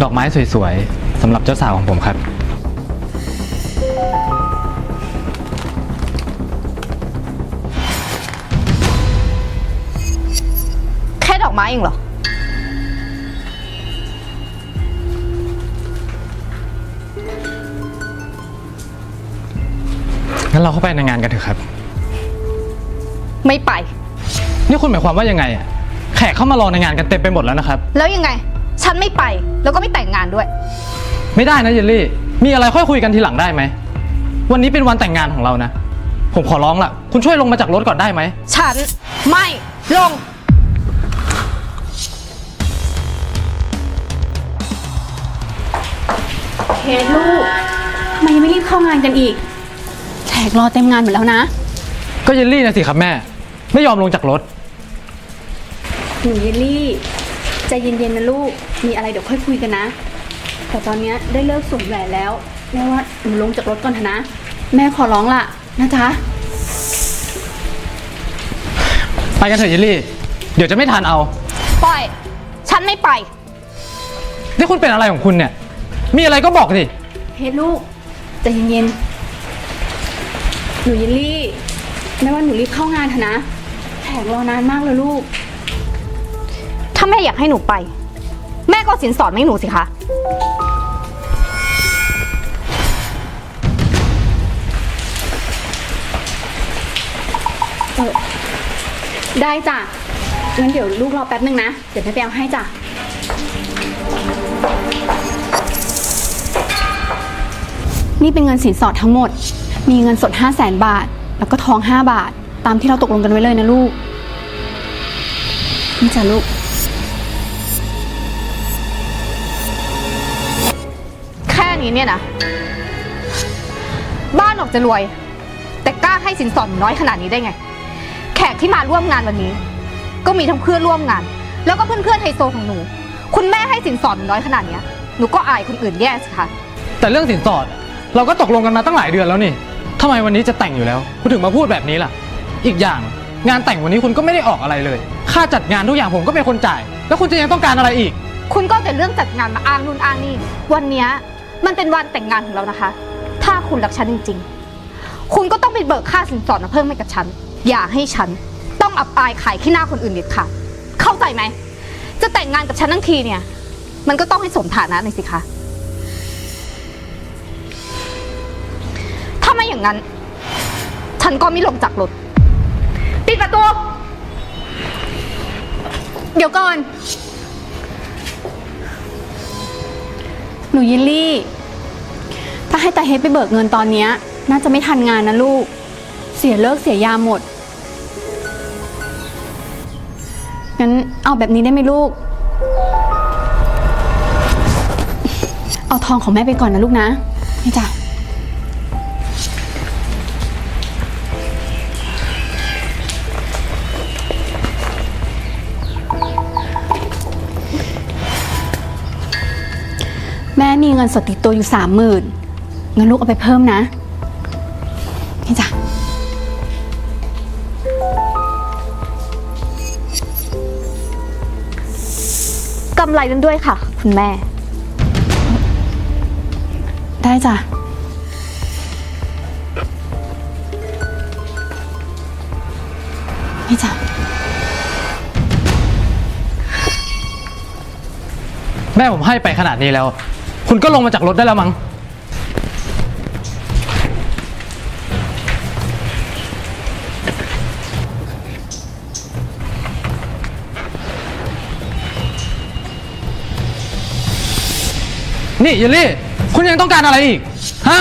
ดอกไม้สวยๆสำหรับเจ้าสาวของผมครับ แค่ดอกไม้เองเหรอ งั้นเราเข้าไปในงานกันเถอะครับ ไม่ไป นี่คุณหมายความว่ายังไงอะแขกเข้ามารอในงานกันเต็มไปหมดแล้วนะครับ แล้วยังไง ฉันไม่ไปแล้วก็ไม่แต่งงานด้วย ไม่ได้นะเยลลี่ มีอะไรค่อยคุยกันทีหลังได้ไหม วันนี้เป็นวันแต่งงานของเรานะ ผมขอร้องละคุณช่วยลงมาจากรถก่อนได้ไหม ฉันไม่ลง เคสลูกทำไมยังไม่รีบเข้างานกันอีก แขกรอเต็มงานหมดแล้วนะ ก็เยลลี่นะสิครับแม่ ไม่ยอมลงจากรถ หนูเยลลี่ ใจเย็นๆนะลูก มีอะไรเดี๋ยวค่อยคุยกันนะ แต่ตอนเนี้ยได้เลิกสวมแหวนแล้ว แม่ว่าหนูลงจากรถก่อนเถอะนะ แม่ขอร้องล่ะนะจ๊ะ ไปกันเถอะเยลลี่ เดี๋ยวจะไม่ทันเอา ปล่อย ฉันไม่ไป นี่คุณเป็นอะไรของคุณเนี่ย มีอะไรก็บอกสิ เฮ้ลูกใจเย็นๆ หนูเยลลี่ แม่ว่าหนูรีบเข้างานเถอะนะ แขกรอนานมากเลยลูก ถ้าแม่อยากให้หนูไป แม่ก็สินสอดมาให้หนูสิคะเออได้จ้ะ งั้นเดี๋ยวลูกรอแป๊บนึงนะ เดี๋ยวแม่ไปเอาให้จ้ะ นี่เป็นเงินสินสอดทั้งหมด มีเงินสด 5 0 0แสนบาท แล้วก็ทอง 5 บาท ตามที่เราตกลงกันไว้เลยนะลูก นี่จ้ะลูก นี้เนี่ยนะ บ้านออกจะรวย แต่กล้าให้สินสอดน้อยขนาดนี้ได้ไง แขกที่มาร่วมงานวันนี้ ก็มีทั้งเพื่อนร่วมงาน แล้วก็เพื่อนๆไฮโซของหนู คุณแม่ให้สินสอดน้อยขนาดเนี้ยหนูก็อายคนอื่นแย่สิคะแต่เรื่องสินสอดเราก็ตกลงกันมาตั้งหลายเดือนแล้วนี่ทำไมวันนี้จะแต่งอยู่แล้ว คุณถึงมาพูดแบบนี้ล่ะ อีกอย่างงานแต่งวันนี้คุณก็ไม่ได้ออกอะไรเลย ค่าจัดงานทุกอย่างผมก็เป็นคนจ่าย แล้วคุณจะยังต้องการอะไรอีก คุณก็เอาแต่เรื่องจัดงานมาอ้างนู่นอ้างนี่ วันเนี้ย มันเป็นวันแต่งงานของเรานะคะ ถ้าคุณรักฉันจริง ๆ คุณก็ต้องไปเบิกค่าสินสอดมาเพิ่มให้กับฉัน อย่าให้ฉันต้องอับอายขายขี้หน้าคนอื่นเด็ดขาดเข้าใจไหม จะแต่งงานกับฉันทั้งทีเนี่ย มันก็ต้องให้สมฐานะหน่อยสิคะ ถ้าไม่อย่างนั้น ฉันก็ไม่ลงจากรถ ปิดประตู เดี๋ยวก่อน หนูยินลี่ ถ้าให้ตาเฮดไปเบิกเงินตอนเนี้ยน่าจะไม่ทันงานนะลูก เสียเลิกเสียยาหมด งั้นเอาแบบนี้ได้ไหมลูก เอาทองของแม่ไปก่อนนะลูกนะ นี่จ้ะ แม่มีเงินสดติดตัวอยู่สามหมื่น งินลูกเอาไปเพิ่มนะ นี่จ้ะ กำไรนั้นด้วยค่ะ คุณแม่ ได้จ้ะ นี่จ้ะ แม่ผมให้ไปขนาดนี้แล้ว คุณก็ลงมาจากรถได้แล้วมั้ง นี่เยลลี่ คุณยังต้องการอะไรอีก ฮะ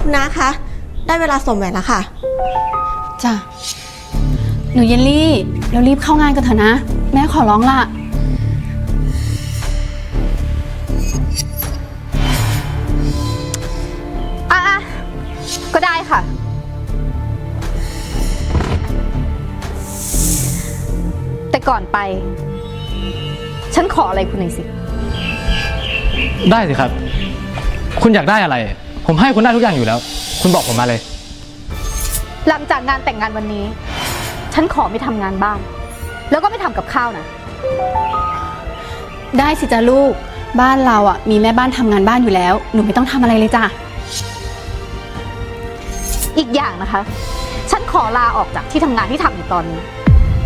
คุณน้าคะ ได้เวลาสวมแหวนแล้วค่ะ จ้ะ หนูเยลลี่ เรารีบเข้างานกันเถอะนะ แม่ขอร้องล่ะอะ ก่อนไป ฉันขออะไรคุณหน่อยสิ ได้สิครับ คุณอยากได้อะไร ผมให้คุณได้ทุกอย่างอยู่แล้ว คุณบอกผมมาเลย หลังจากงานแต่งงานวันนี้ ฉันขอไม่ทำงานบ้าน แล้วก็ไม่ทำกับข้าวนะ ได้สิจ้ะลูก บ้านเราอะมีแม่บ้านทำงานบ้านอยู่แล้ว หนูไม่ต้องทำอะไรเลยจ้ะ อีกอย่างนะคะ ฉันขอลาออกจากที่ทำงานที่ทำอยู่ตอนนี้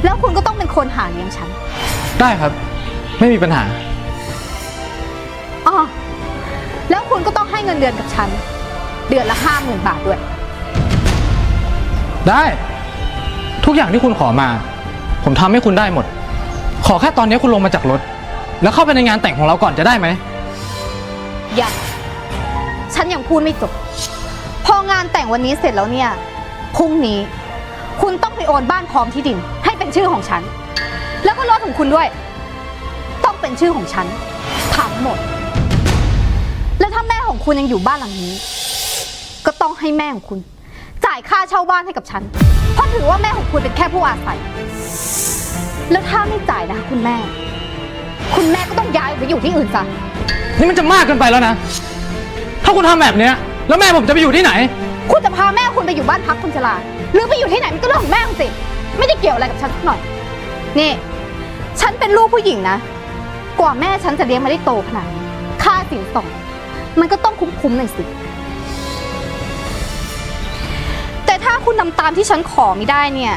แล้วคุณก็ต้องเป็นคนหาเลี้ยงฉันได้ครับ ไม่มีปัญหา อ๋อแล้วคุณก็ต้องให้เงินเดือนกับฉัน เดือนละห้าหมื่นบาทด้วย ได้ ทุกอย่างที่คุณขอมา ผมทำให้คุณได้หมด ขอแค่ตอนนี้คุณลงมาจากรถ แล้วเข้าไปในงานแต่งของเราก่อนจะได้ไหมยังฉันยังพูดไม่จบ พองานแต่งวันนี้เสร็จแล้วเนี่ย พรุ่งนี้ คุณต้องไปโอนบ้านพร้อมที่ดินให้เป็น ชื่อของฉัน แล้วก็รถของคุณด้วย ต้องเป็นชื่อของฉันทั้งหมด แล้วถ้าแม่ของคุณยังอยู่บ้านหลังนี้ ก็ต้องให้แม่ของคุณ จ่ายค่าเช่าบ้านให้กับฉัน เพราะถือว่าแม่ของคุณเป็นแค่ผู้อาศัย แล้วถ้าไม่จ่ายนะคะคุณแม่ คุณแม่ก็ต้องย้ายไปอยู่ที่อื่นซะ นี่มันจะมากเกินไปแล้วนะ ถ้าคุณทำแบบเนี้ย แล้วแม่ผมจะไปอยู่ที่ไหน คุณจะพาแม่คุณไปอยู่บ้านพักคนชราหรือไปอยู่ที่ไหนมันก็เรื่องของแม่คุณสิ ไม่ได้เกี่ยวอะไรกับฉันสักหน่อย นี่ ฉันเป็นลูกผู้หญิงนะ กว่าแม่ฉันจะเลี้ยงมาได้โตขนาดนี้ ค่าสินสอดมันก็ต้องคุ้มๆหน่อยสิ แต่ถ้าคุณทำตามที่ฉันขอไม่ได้เนี่ย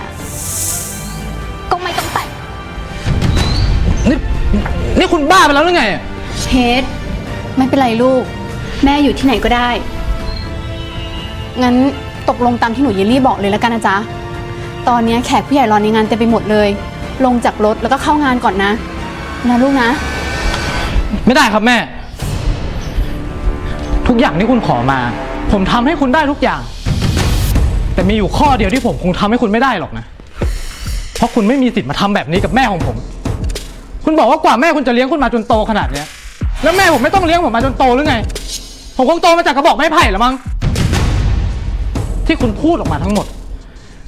ก็ไม่ต้องแต่งนี่นี่คุณบ้าไปแล้วหรือไงเพชรไม่เป็นไรลูก แม่อยู่ที่ไหนก็ได้ งั้นตกลงตามที่หนูเยลลี่บอกเลยแล้วกันนะจ๊ะ ตอนนี้แขกผู้ใหญ่รอในงานเต็มไปหมดเลย ลงจากรถแล้วก็เข้างานก่อนนะ นะลูกนะ ไม่ได้ครับแม่ ทุกอย่างที่คุณขอมา ผมทำให้คุณได้ทุกอย่าง แต่มีอยู่ข้อเดียวที่ผมคงทำให้คุณไม่ได้หรอกนะ เพราะคุณไม่มีสิทธิ์มาทำแบบนี้กับแม่ของผม คุณบอกว่ากว่าแม่คุณจะเลี้ยงคุณมาจนโตขนาดเนี้ย แล้วแม่ผมไม่ต้องเลี้ยงผมมาจนโตหรือไง ผมคงโตมาจากกระบอกไม้ไผ่ละมั้งที่คุณพูดออกมาทั้งหมด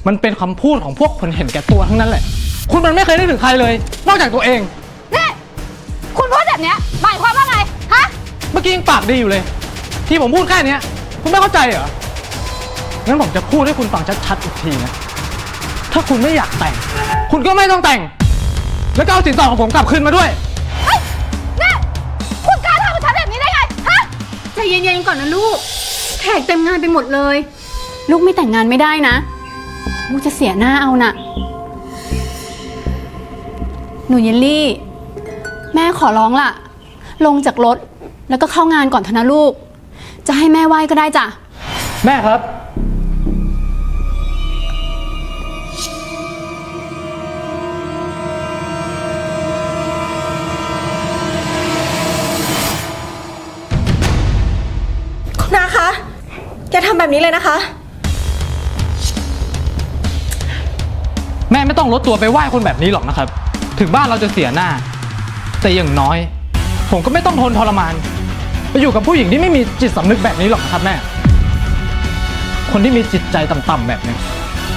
มันเป็นคำพูดของพวกคนเห็นแก่ตัวทั้งนั้นแหละ คุณมันไม่เคยได้ถึงใครเลย นอกจากตัวเอง นี่คุณพูดแบบเนี้ยหมายความว่าไง ฮะ เมื่อกี้ยังปากดีอยู่เลย ที่ผมพูดแค่เนี้ย คุณไม่เข้าใจเหรอ งั้นผมจะพูดให้คุณฟังชัดๆอีกทีนะ ถ้าคุณไม่อยากแต่ง คุณก็ไม่ต้องแต่ง แล้วก็เอาสินสอดของผมกลับคืนมาด้วย เฮ้ยนี่คุณกล้าทำกับฉันแบบนี้ได้ไง ฮะ ใจเย็นๆก่อนนะลูก แขกเต็มงานไปหมดเลย ลูกไม่แต่งงานไม่ได้นะ ลูกจะเสียหน้าเอาน่ะ หนูเยลลี่ แม่ขอร้องล่ะ ลงจากรถแล้วก็เข้างานก่อนเถอะนะลูก จะให้แม่ไหว้ก็ได้จ้ะ แม่ครับคุณนาคะ อย่าทำแบบนี้เลยนะคะ ต้องลดตัวไปไหว้คนแบบนี้หรอกนะครับ ถึงบ้านเราจะเสียหน้า แต่อย่างน้อย ผมก็ไม่ต้องทนทรมาน ไปอยู่กับผู้หญิงที่ไม่มีจิตสำนึกแบบนี้หรอกนะครับแม่ คนที่มีจิตใจต่ำๆแบบเนี้ย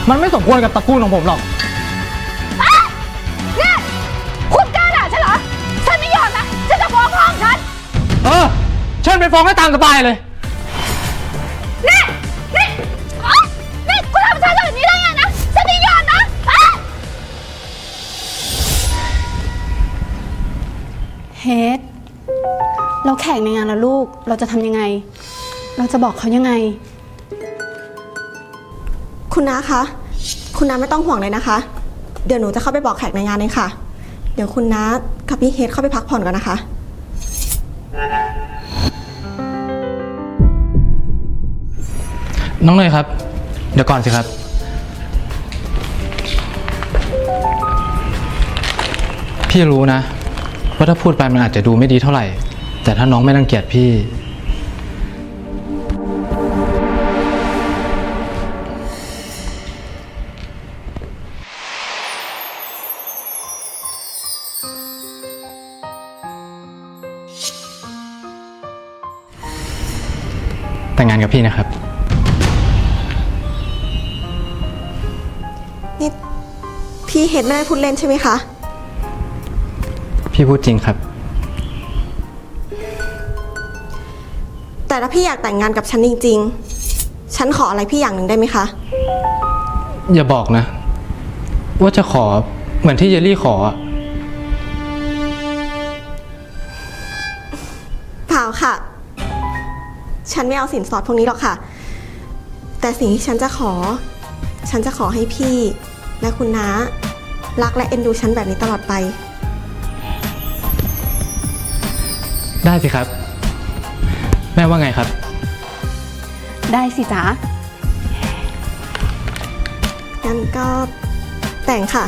มันไม่สมควรกับตระกูลของผมหรอกนี่คุณกล้าด่าฉันเหรอ ฉันไม่ยอมนะ ฉันจะฟ้องพ่อของฉัน เออเชิญไปฟ้องให้ตามสบายเลย เฮดเราแขกในงานแล้วลูก เราจะทำยังไง เราจะบอกเขายังไง คุณนาคะ คุณนาไม่ต้องห่วงเลยนะคะ เดี๋ยวหนูจะเข้าไปบอกแขกในงานเองค่ะ เดี๋ยวคุณนากับพี่เฮดเข้าไปพักผ่อนก่อนนะคะ น้องเนยครับ เดี๋ยวก่อนสิครับ พี่รู้นะ ว่าถ้าพูดไปมันอาจจะดูไม่ดีเท่าไหร่ แต่ถ้าน้องไม่รังเกียจพี่ แต่งงานกับพี่นะครับ นี่พี่เฮดไม่พูดเล่นใช่ไหมคะ พี่พูดจริงครับ แต่ถ้าพี่อยากแต่งงานกับฉันจริง ๆ ฉันขออะไรพี่อย่างหนึ่งได้ไหมคะ อย่าบอกนะ ว่าจะขอเหมือนที่เยลลี่ขออะเปล่าค่ะ ฉันไม่เอาสินสอดพวกนี้หรอกค่ะ แต่สิ่งที่ฉันจะขอ ฉันจะขอให้พี่และคุณน้ารักและเอ็นดูฉันแบบนี้ตลอดไป ได้สิครับ แม่ว่าไงครับ ได้สิจ๊ะงั้นก็แต่งค่ะ